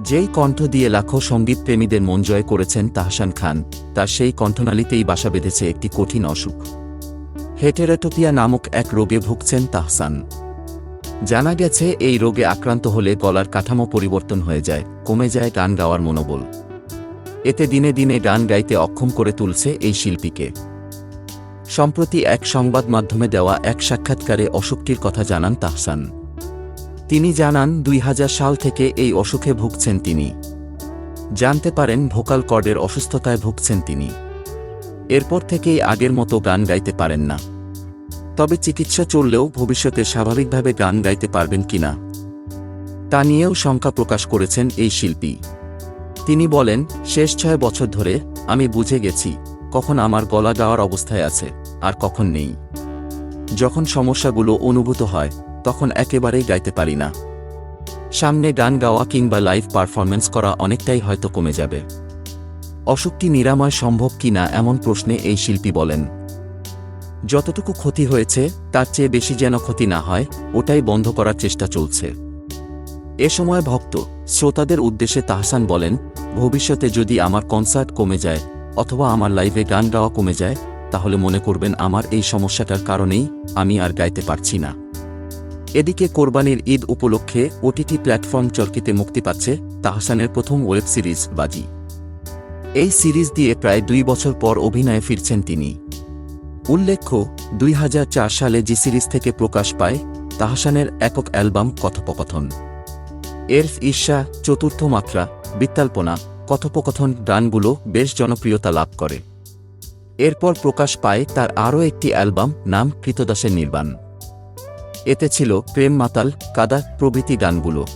যেই কণ্ঠ দিয়ে লাখো সংগীত প্রেমীদের মন জয় করেছেন তাহসান খান, তার সেই কণ্ঠনালীতেই বাসা বেঁধেছে একটি কঠিন অসুখ। হেটেরাটোপিয়া নামক এক রোগে ভুগছেন তাহসান। জানা গেছে, এই রোগে আক্রান্ত হলে গলার কাঠামো পরিবর্তন হয়ে যায়, কমে যায় গান গাওয়ার মনোবল। এতে দিনে দিনে গান গাইতে অক্ষম করে তুলছে এই শিল্পীকে। সম্প্রতি এক সংবাদ মাধ্যমে দেওয়া এক সাক্ষাৎকারে অসুখটির কথা জানান তাহসান। তিনি জানান, দুই হাজার সাল থেকে এই অসুখে ভুগছেন তিনি। জানতে পারেন, ভোকাল কর্ডের অসুস্থতায় ভুগছেন তিনি। এরপর থেকেই আগের মতো গান গাইতে পারেন না। তবে চিকিৎসা চললেও ভবিষ্যতে স্বাভাবিকভাবে গান গাইতে পারবেন কিনা তা নিয়েও শঙ্কা প্রকাশ করেছেন এই শিল্পী। তিনি বলেন, শেষ ছয় বছর ধরে আমি বুঝে গেছি, কখন আমার গলা গাওয়ার অবস্থায় আছে, আর কখন নেই। যখন সমস্যাগুলো অনুভূত হয় তখন একেবারেই গাইতে পারি না। সামনে গান গাওয়া কিংবা লাইভ পারফরমেন্স করা অনেকটাই হয়তো কমে যাবে। অসুখটি নিরাময় সম্ভব কিনা এমন প্রশ্নে এই শিল্পী বলেন। যতটুকু ক্ষতি হয়েছে, তার চেয়ে বেশি যেন ক্ষতি না হয়, ওটাই বন্ধ করার চেষ্টা চলছে। এ সময় ভক্ত, শ্রোতাদের উদ্দেশ্যে তাহসান বলেন, ভবিষ্যতে যদি আমার কনসার্ট কমে যায়, অথবা আমার লাইভে গান গাওয়া কমে যায়, তাহলে মনে করবেন আমার এই সমস্যাটার কারণেই আমি আর গাইতে পারছি না। এদিকে কোরবানির ঈদ উপলক্ষে ওটিটি প্ল্যাটফর্ম চরকিতে মুক্তি পাচ্ছে তাহসানের প্রথম ওয়েব সিরিজ বাজি। এই সিরিজ দিয়ে প্রায় দুই বছর পর অভিনয়ে ফিরছেন তিনি। উল্লেখ্য, দুই হাজার চার সালে যে সিরিজ থেকে প্রকাশ পায়, তাহসানের একক অ্যালবাম কথোপকথন। এর ঈর্ষা, চতুর্থ মাত্রা, বিত্তাল্পনা, কথোপকথন গানগুলো বেশ জনপ্রিয়তা লাভ করে। এরপর প্রকাশ পায় তার আরও একটি অ্যালবাম নাম কৃতদাসের নির্বাণ। এতে ছিল প্রেম মাতাল কাদা প্রভৃতি গানগুলো।